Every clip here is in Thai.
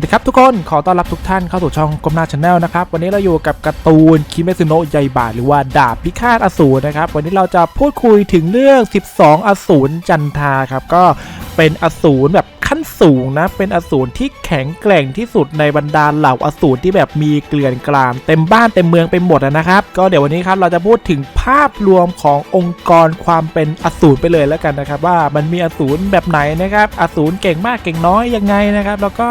วัสดีครับทุกคนขอต้อนรับทุกท่านเข้าสู่ช่องกมนาชาแนลนะครับ วันนี้เราอยู่กับการ์ตูนคิเมซุโนะใยบาหรือว่าดาบพิฆาตอสูรนะครับ วันนี้เราจะพูดคุยถึงเรื่อง 12 อสูรจันทาครับ ก็เป็นอสูรแบบขั้นสูงนะ เป็นอสูรที่แข็งแกร่งที่สุดในบรรดาเหล่าอสูรที่แบบมีเกลื่อนกลาดเต็มบ้านเต็มเมืองไปหมดนะครับ ก็เดี๋ยววันนี้ครับเราจะพูดถึงภาพรวมขององค์กรความเป็นอสูรไปเลยแล้วกันนะครับ ว่ามันมีอสูรแบบไหนนะครับ อสูรเก่งมากเก่งน้อยยังไงนะครับ แล้วก็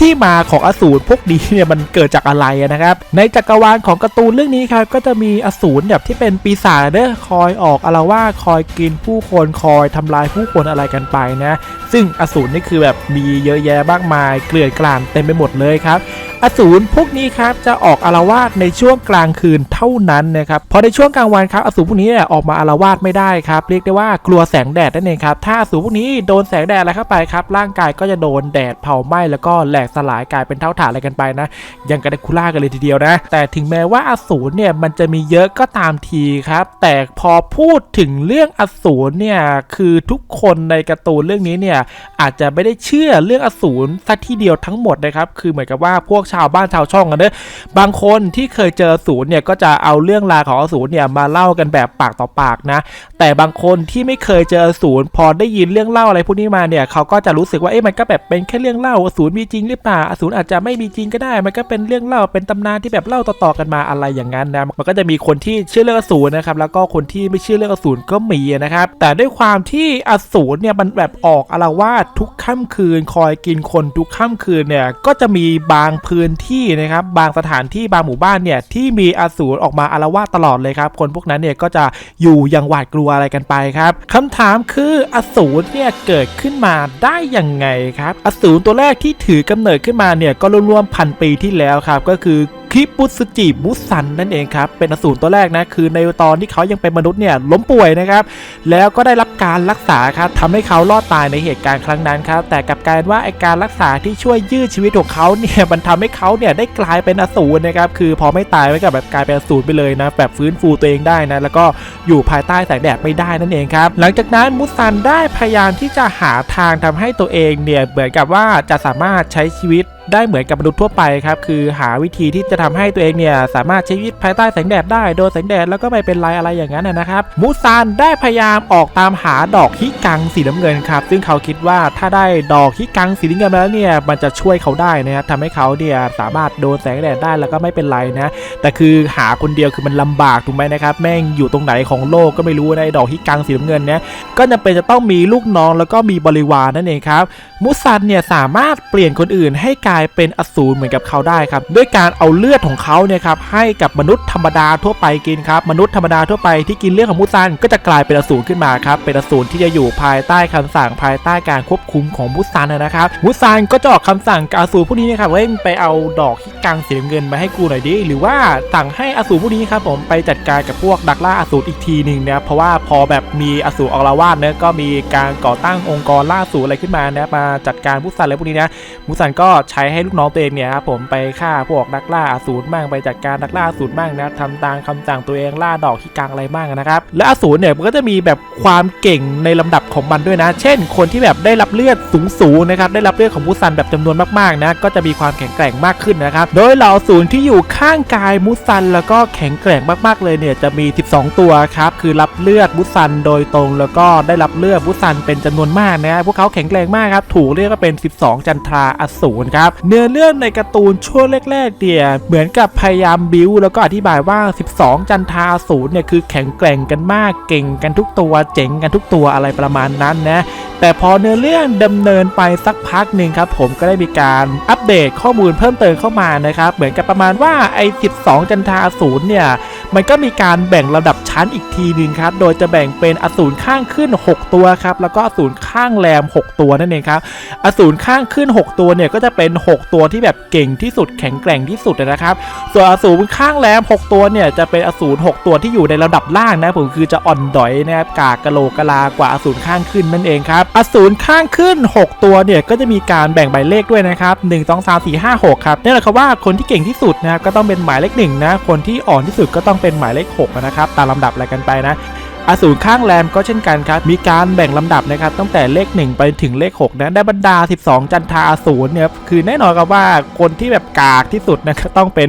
ที่มาของอสูรพวกนี้เนี่ยมันเกิดจากอะไรนะครับ ในจักรวาลของการ์ตูนเรื่องนี้ครับก็จะมีอสูรแบบที่เป็นปีศาจเด้อคอยออกอาละวาคอยกินผู้คนคอยทำลายผู้คนอะไรกันไปนะซึ่งอสูรนี่คือแบบมีเยอะแยะมากมาย เกลื่อนกลาดเต็มไปหมดเลยครับอสูรพวกนี้ครับจะออกอารวาสในช่วงกลางคืนเท่านั้นนะครับพอในช่วงกลางวันครับอสูรพวกนี้ออกมาอารวาสไม่ได้ครับ เรียกได้ว่ากลัวแสงแดดนั่นเองครับถ้าอสูรพวกนี้โดนแสงแดดอะไรเข้าไปครับร่างกายก็จะโดนแดดเผาไหม้แล้วก็แหลกสลายกลายเป็นเท่าฐานอะไรกันไปนะ ยังกันคุล่ากันเลยทีเดียวนะ แต่ถึงแม้ว่าอสูรเนี่ยมันจะมีเยอะก็ตามทีครับ แต่พอพูดถึงเรื่องอสูรเนี่ยคือทุกคนในการ์ตูนเรื่องนี้เนี่ยอาจจะไม่ได้เชื่อเรื่องอสูรสักที่เดียวทั้งหมดนะครับ คือเหมือนกับว่าพวกชาวบ้านชาวช่องกันเนอะบางคนที่เคยเจออสูรเนี่ยก็จะเอาเรื่องราวของอสูรเนี่ยมาเล่ากันแบบปากต่อปากนะ แต่บางคนที่ไม่เคยเจออสูรพอได้ยินเรื่องเล่าอะไรพวกนี้มาเนี่ยเขาก็จะรู้สึกว่าเอ๊ะมันก็แบบเป็นแค่เรื่องเล่าอสูรมีจริงหรือเปล่าอสูรอาจจะไม่มีจริงก็ได้ มันก็เป็นเรื่องเล่าเป็นตำนานที่แบบเล่าต่อๆกันมาอะไรอย่างนั้นนะมันก็จะมีคนที่เชื่อเรื่องอสูรนะครับแล้วก็คนที่ไม่เชื่อเรื่องอสูรก็มีนะครับแต่ด้วยความที่อสูรเนี่ยมันแบบออกอาละวาดทุกค่ำคืน คอยกินคนทุกค่ำคืนเนี่ยก็จะมีบางพื้นที่นะครับบางสถานที่บางหมู่บ้านเนี่ยที่มีอสูรออกมาอาละวาดตลอดเลยครับคนพวกนั้นเนี่ยก็จะอยู่อย่างหวาดกลัวอะไรกันไปครับคำถามคืออสูรเนี่ยเกิดขึ้นมาได้ยังไงครับอสูรตัวแรกที่ถือกำเเนิดขึ้นมาเนี่ยก็ร่วมๆพันปีที่แล้วครับก็คือคิปุสจิมุสันนั่นเองครับ เป็นอสูรตัวแรกนะ คือในตอนที่เขายังเป็นมนุษย์เนี่ยล้มป่วยนะครับ แล้วก็ได้รับการรักษาครับทำให้เขารอดตายในเหตุการณ์ครั้งนั้นครับ แต่กลับกลายเป็นว่าไอการรักษาที่ช่วยยืดชีวิตของเขาเนี่ยมันทำให้เขาเนี่ยได้กลายเป็นอสูรนะครับ คือพอไม่ตายไม่กับแบบกลายเป็นอสูรไปเลยนะ แบบฟื้นฟูตัวเองได้นะ แล้วก็อยู่ภายใต้แสงแดดไม่ได้นั่นเองครับ หลังจากนั้นมุสันได้พยายามที่จะหาทางทำให้ตัวเองเนี่ยเหมือนกับว่าจะสามารถใช้ชีวิต ได้เหมือนกับมนุษย์ทั่วไปครับคือหาวิธีที่จะทำให้ตัวเองเนี่ยสามารถใช้ชีวิตภายใต้แสงแดดได้โดนแสงแดดแล้วก็ไม่เป็นไรอะไรอย่างนั้นนะครับ มูซานได้พยายามออกตามหาดอกฮิกังสีน้ำเงินครับ ซึ่งเขาคิดว่าถ้าได้ดอกฮิกังสีน้ำเงินมาแล้วเนี่ยมันจะช่วยเขาได้นะครับทำให้เขาเนี่ยสามารถโดนแสงแดดได้แล้วก็ไม่เป็นไรนะแต่คือหาคนเดียวคือมันลำบากถูกไหมนะครับแม่งอยู่ตรงไหนของโลกก็ไม่รู้ในะดอกฮิกังสีน้ำเงินเนี่ยก็จำเป็นจะต้องมีลูกน้องแล้วก็มีบริวารนั่นเองครับมุสันเนี่ยสามารถเปลี่ยนคนอื่นให้กลายายเป็นอสูรเหมือนกับเขาได้ครับด้วยการเอาเลือดของเขาเนี่ยครับให้กับมนุษย์ธรรมดาทั่วไปกินครับมนุษย์ธรรมดาทั่วไปที่กินเลือดของมุสันก็จะกลายเป็นอสูรขึ้นมาครับเป็นอสูรที่จะอยู่ภายใต้คำสั่งภายใต้การควบคุมของมุสันนะครับมุสันก็จะออกคำสั่งกับอสูรพวกนี้นะครับว่าให้ไปเอาดอกที่กังสีน้ำเงินมาให้กูหน่อยดิหรือว่าสั่งให้อสูรพวกนี้ครับผมไปจัดการกับพวกดักล่าอสูรอีกทีหนึ่งนะเพราะว่าพอแบบมีอสูรออกลาวาดเนี่ยก็มีการก่อตั้งองค์กรล่าอสูรอะไรขึ้นมานะมาจัดการมุสันอะไรพวกนี้นะมุสันก็ใช้ให้ลูกน้องตัวเองเนี่ยครับผมไปฆ่าพวกนักล่าอสูรบ้างไปจัดการนักล่าอสูรบ้างนะทำตามคำสั่งตัวเองล่าดอกที่กลางอะไรบ้างนะครับและอสูรเนี่ยมันก็จะมีแบบความเก่งในลำดับของมันด้วยนะ เช่น คนที่แบบได้รับเลือดสูงๆนะครับได้รับเลือดของมุสันแบบจำนวนมากๆนะก็จะมีความแข็งแกร่งมากขึ้นนะครับโดยเหล่าอสูรที่อยู่ข้างกายมุสัน แล้วก็แข็งแกร่งมากๆเลยเนี่ยจะมี 12 ตัวครับคือรับเลือดมุสันโดยตรง แล้วก็ได้รับเลือดมุสันเป็นจำนวนมากนะพวกเขาแข็งแกร่งมากครับถูกเรียกว่าเป็น 12 จันทราอสูรครับเนื้อเรื่องในการ์ตูนช่วงแรกๆเนี่ยเหมือนกับพยายามบิวแล้วก็อธิบายว่า 12 จันทราอสูรเนี่ยคือแข็งแกร่งกันมากเก่งกันทุกตัวเจ๋งกันทุกตัวอะไรประมาณนั้นนะแต่พอเนื้อเรื่องดำเนินไปสักพักหนึ่งครับผมก็ได้มีการอัปเดตข้อมูลเพิ่มเติมเข้ามานะครับ เหมือนกับประมาณว่าไอ้12 จันทราอสูรเนี่ยมันก็มีการแบ่งระดับชั้นอีกทีหนึ่งครับ โดยจะแบ่งเป็นอสูรข้างขึ้น 6 ตัวครับ แล้วก็อสูรข้างแรม 6 ตัวนั่นเองครับ อสูรข้างขึ้น 6 ตัวเนี่ยก็จะเป็น6 ตัวที่แบบเก่งที่สุดแข็งแกร่งที่สุดนะครับ ส่วนอสูรข้างแรม6 ตัวเนี่ยจะเป็นอสูร6ตัวที่อยู่ในระดับล่างนะผมคือจะอ่อนดอยนะครับกากกะโหลกกะลากว่าอสูรข้างขึ้นนั่นเองครับอสูรข้างขึ้น 6 ตัวเนี่ยก็จะมีการแบ่งใบเลขด้วยนะครับ1 2 3 4 5 6ครับนี่แหละครับว่าคนที่เก่งที่สุดนะครับก็ต้องเป็นหมายเลขหนึ่งนะคนที่อ่อนที่สุดก็ต้องเป็นหมายเลข6นะครับตามลำดับอะไรกันไปนะ อสูรข้างแรมก็เช่นกันครับ มีการแบ่งลำดับนะครับตั้งแต่เลข 1 ไปถึงเลข6นะในบรรดา 12 จันทาอสูรเนี่ยคือแน่นอนครับว่าคนที่แบบกากที่สุดนะครับต้องเป็น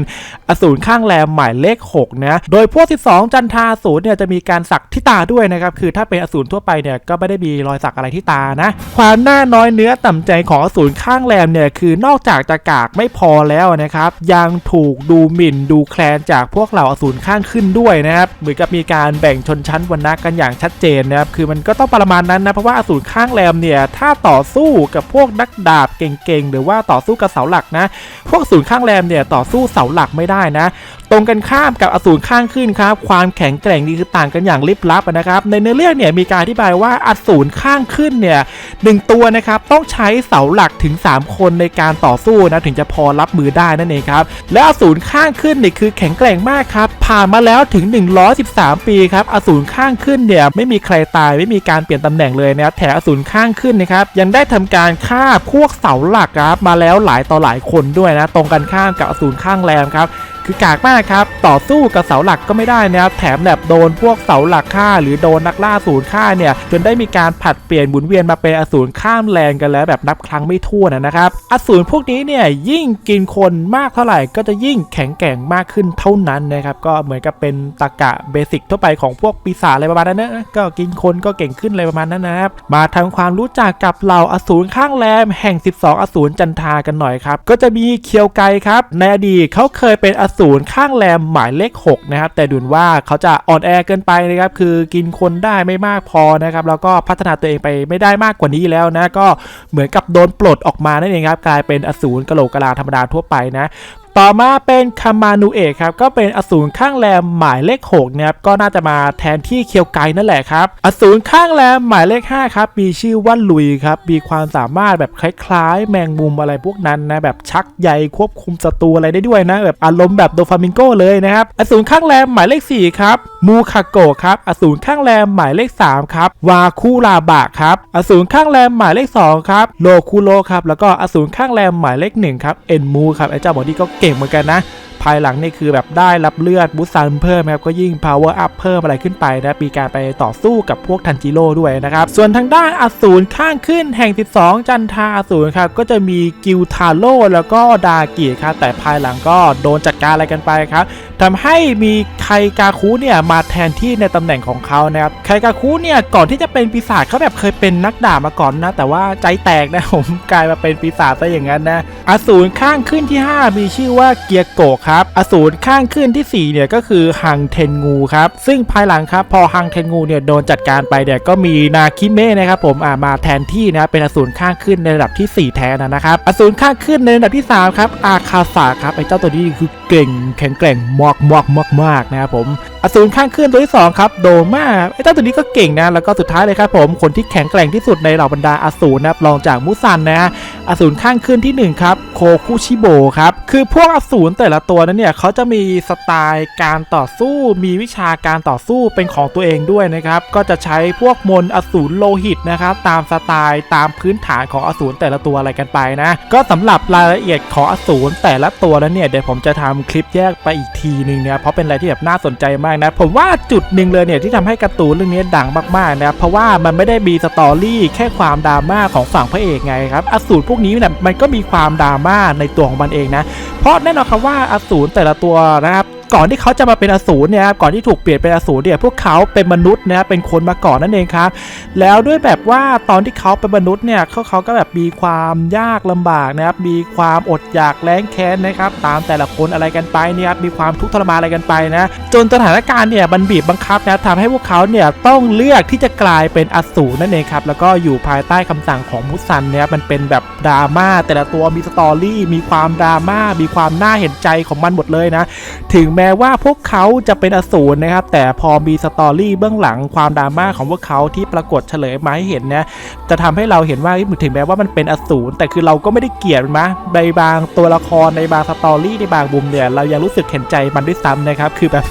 อสูรข้างแรมหมายเลข6นะโดยพวก 12 จันทาอสูรเนี่ยจะมีการสักที่ตาด้วยนะครับคือถ้าเป็นอสูรทั่วไปเนี่ยก็ไม่ได้มีรอยสักอะไรที่ตานะ ความน่าน้อยเนื้อต่ำใจของอสูรข้างแรมเนี่ยคือนอกจากจะกากไม่พอแล้วนะครับยังถูกดูหมิ่นดูแคลนจากพวกเหล่าอสูรข้างขึ้นด้วยนะครับเหมือนกับมีการแบ่งชนชั้นวรรณะกันอย่างชัดเจนนะครับคือมันก็ต้องประมาณนั้นนะเพราะว่าอสูรข้างแรมเนี่ยถ้าต่อสู้กับพวกนักดาบเก่งๆหรือว่าต่อสู้กับเสาหลักนะ พวกอสูรข้างแรมเนี่ยต่อสู้เสาหลักไม่ได้นะ ตรงกันข้ามกับอสูรข้างขึ้นครับความแข็งแกร่งนี่คือต่างกันอย่างลิบลับนะครับในเนื้อเรื่องเนี่ยมีการอธิบายว่าอสูรข้างขึ้นเนี่ยหนึ่งตัวนะครับต้องใช้เสาหลักถึง 3 คนในการต่อสู้นะถึงจะพอรับมือได้นั่นเองครับและอสูรข้างขึ้นเนี่ยคือแข็งแกร่งมากครับผ่านมาแล้วถึง 113 ปีครับอสูรข้างขึ้นเนี่ยไม่มีใครตายไม่มีการเปลี่ยนตำแหน่งเลยนะครับแถมอสูรข้างขึ้นนะครับยังได้ทำการฆ่าพวกเสาหลักครับมาแล้วหลายต่อหลายคนด้วยนะตรงกันข้ามกับอสูรข้างแรมครับ คือกากมากครับ ต่อสู้กับเสาหลักก็ไม่ได้นะครับ แถมแบบโดนพวกเสาหลักฆ่า หรือโดนนักล่าศูนย์ฆ่าเนี่ย จนได้มีการผัดเปลี่ยนหมุนเวียนมาเป็นอสูรข้ามแรงกันแล้วแบบนับครั้งไม่ถ้วนนะครับ อสูรพวกนี้เนี่ยยิ่งกินคนมากเท่าไหร่ก็จะยิ่งแข็งแกร่งมากขึ้นเท่านั้นนะครับ ก็เหมือนกับเป็นตะกะเบสิกทั่วไปของพวกปีศาจอะไรประมาณนั้นนะ ก็กินคนก็เก่งขึ้นอะไรประมาณนั้นนะครับ มาทำความรู้จักกับเหล่าอสูรข้างแรมแห่ง 12 อสูรจันทากันหน่อยครับ ก็จะมีเคียวไกครับ ในอดีตเขาเคยเป็นอสรข้างแรมหมายเลข6นะครับแต่ดูนว่าเขาจะอ่อนแอเกินไปนะครับคือกินคนได้ไม่มากพอนะครับแล้วก็พัฒนาตัวเองไปไม่ได้มากกว่านี้แล้วนะก็เหมือนกับโดนปลดออกมานั่นเองครับกลายเป็นอสูรกะโหลกกะลาธรรมดาทั่วไปนะต่อมาเป็นคามานูเอะครับก็เป็นอสูรข้างแรมหมายเลข6นะครับก็น่าจะมาแทนที่เคียวไกนั่นแหละครับอสูรข้างแรมหมายเลข5ครับมีชื่อว่าลุยครับมีความสามารถแบบคล้ายๆ แมงมุมอะไรพวกนั้นนะแบบชักใยควบคุมศัตรูอะไรได้ด้วยนะแบบอารมณ์แบบโดฟามิงโกเลยนะครับอสูรข้างแรมหมายเลข4ครับมูคาโกครับอสูรข้างแรมหมายเลข3ครับวาคูราบะครับอสูรข้างแรมหมายเลข2ครับโลคูโรครับแล้วก็อสูรข้างแรมหมายเลข1ครับเอ็นมูครับไอ้เจ้าบอดี้ก็เก่งเหมือนกันนะ ภายหลังนี่คือแบบได้รับเลือดบูสซันเพิ่มนะครับก็ยิ่ง power up เพิ่มอะไรขึ้นไปนะมีการไปต่อสู้กับพวกทันจิโร่ด้วยนะครับ ส่วนทางด้านอสูรข้างขึ้นแห่ง 12 จันทาอสูรครับก็จะมีกิวทาโร่แล้วก็ดากิครับแต่ภายหลังก็โดนจัดการอะไรกันไปครับทำให้มีไคกาคุเนี่ยมาแทนที่ในตำแหน่งของเขานะครับไคกาคุเนี่ยก่อนที่จะเป็นปีศาจเขาแบบเคยเป็นนักดาบมาก่อนนะ แต่ว่าใจแตกนะผมกลายมาเป็นปีศาจซะอย่างนั้นนะ อสูรข้างขึ้นที่ 5 มีชื่อว่าเกียโกครับ อสูรข้างขึ้นที่ 4 เนี่ยก็คือฮังเทนงูครับ ซึ่งภายหลังครับพอฮังเทนงูเนี่ยโดนจัดการไปเนี่ยก็มีนาคิเมะนะครับผมอ่ามาแทนที่นะเป็นอสูรข้างขึ้นในระดับที่ 4 แทนนะครับ อสูรข้างขึ้นในระดับที่ 3 ครับ อาคาสะครับไอ้เจ้าตัวนี้คือเก่งแข็งแกร่งมากมากมากมากนะครับผมอสูรข้างขึ้นตัวที่2ครับโดมาไอ้เจ้าตัวนี้ก็เก่งนะแล้วก็สุดท้ายเลยครับผมคนที่แข็งแกร่งที่สุดในเหล่าบรรดาอสูรนะรองจากมุซันนะ อสูรข้างขึ้นที่ 1 ครับ โคคุชิโบครับ คือพวกอสูรแต่ละตัวนั้นเนี่ยเขาจะมีสไตล์การต่อสู้ มีวิชาการต่อสู้เป็นของตัวเองด้วยนะครับ ก็จะใช้พวกมนอสูรโลหิตนะครับ ตามสไตล์ตามพื้นฐานของอสูรแต่ละตัวอะไรกันไปนะ ก็สำหรับรายละเอียดของอสูรแต่ละตัวนั้นเนี่ยเดี๋ยวผมจะทำคลิปแยกไปอีกทีหนึงเนะเพราะเป็นอะไรที่แบบน่าสนใจมากนะ ผมว่าจุดหนึ่งเลยเนี่ยที่ทำให้การ์ตูนเรื่องนี้ดังมากๆนะครับเพราะว่ามันไม่ได้มีสตอรี่แค่ความดราม่าของฝั่งพระเอกไงครับอสูรพวกนี้เนี่ยมันก็มีความดราม่าในตัวของมันเองนะ เพราะแน่นอนครับว่าอสูรแต่ละตัวนะครับ ก่อนที่เขาจะมาเป็นอสูรเนี่ยครับก่อนที่ถูกเปลี่ยนเป็นอสูรเนี่ยพวกเขาเป็นมนุษย์นะเป็นคนมาก่อนนั่นเองครับแล้วด้วยแบบว่าตอนที่เขาเป็นมนุษย์เนี่ยเขาเขาก็แบบมีความยากลำบากนะครับมีความอดอยากแร้งแค้นนะครับตามแต่ละคนอะไรกันไปเนี่ยครับมีความทุกข์ทรมานอะไรกันไปนะจนสถานการณ์เนี่ยมันบีบบังคับนะทำให้พวกเขาเนี่ยต้องเลือกที่จะกลายเป็นอสูรนั่นเองครับแล้วก็อยู่ภายใต้คำสั่งของมุสันเนี่ยมันเป็นแบบดราม่าแต่ละตัวมีสตอรี่มีความดราม่ามีความน่าเห็นใจของมันหมดเลยนะถึงแม้ว่าพวกเขาจะเป็นอสูรนะครับ แต่พอมีสตอรี่เบื้องหลังความดราม่าของพวกเขาที่ปรากฏเฉลยมาให้เห็นนะจะทำให้เราเห็นว่าถึงแม้ว่ามันเป็นอสูรแต่คือเราก็ไม่ได้เกลียดมันนะในบางตัวละครในบางสตอรี่ในบางบุมเนี่ยเรายังรู้สึกเห็นใจมันด้วยซ้ำนะครับคือแบบ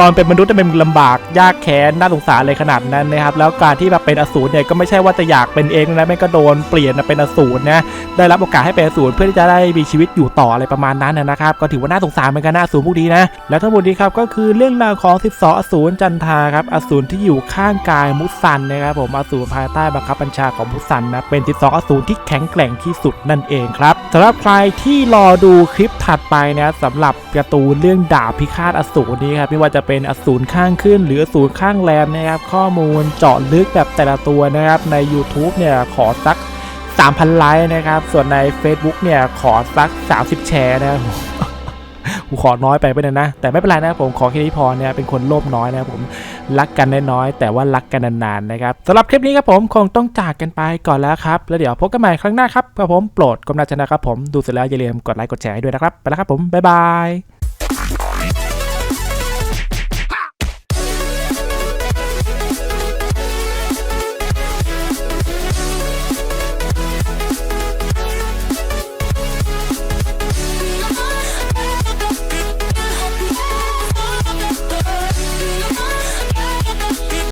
ตอนเป็นมนุษย์เนี่ยมันลำบากยากแค้นน่าสงสารเลยขนาดนั้นนะครับแล้วการที่แบบเป็นอสูรเนี่ยก็ไม่ใช่ว่าจะอยากเป็นเองนะแม่ก็โดนเปลี่ยนมาเป็นอสูรนะได้รับโอกาสให้เป็นอสูรเพื่อที่จะได้มีชีวิตอยู่ต่ออะไรประมาณนั้นนะครับก็ถือว่าน่าสงสารเหมือนกันนะอสูรพวกนี้นะและทั้งหมดนี้ครับก็คือเรื่องราวของ 12 อสูรจันทาครับอสูรที่อยู่ข้างกายมุสันนะครับผมอสูรภายใต้บังคับบัญชาของมุสันนะเป็น 12 อสูรที่แข็งแกร่งที่สุดนั่นเองครับสำหรับใครที่รอดูคลิปถัดไปนะสำหรับการ์ตูนเรื่องดาบพิฆาตอสูรนี้ครับไม่ว่าจะเป็นอสูรข้างขึ้น หรืออสูรข้างแรมนะครับ ข้อมูลเจาะลึกแบบแต่ละตัวนะครับ ใน YouTube เนี่ยขอสัก 3,000 ไลค์นะครับ ส่วนใน Facebook เนี่ยขอสัก 30 แชร์นะครับผมขอน้อยไปไปเลยนะ แต่ไม่เป็นไรนะผมขอแค่นี้พอเนี่ยเป็นคนโลภน้อยนะผมรักกันน้อยๆแต่ว่ารักกันนานๆนะครับสำหรับคลิปนี้ครับผมคงต้องจากกันไปก่อนแล้วครับ แล้วเดี๋ยวพบกันใหม่ครั้งหน้าครับครับผมโปรดกรุณาชนะครับผมดูเสร็จแล้วอย่าลืมกดไลค์กดแชร์ให้ด้วยนะครับ ไปแล้วครับผมบ๊ายบาย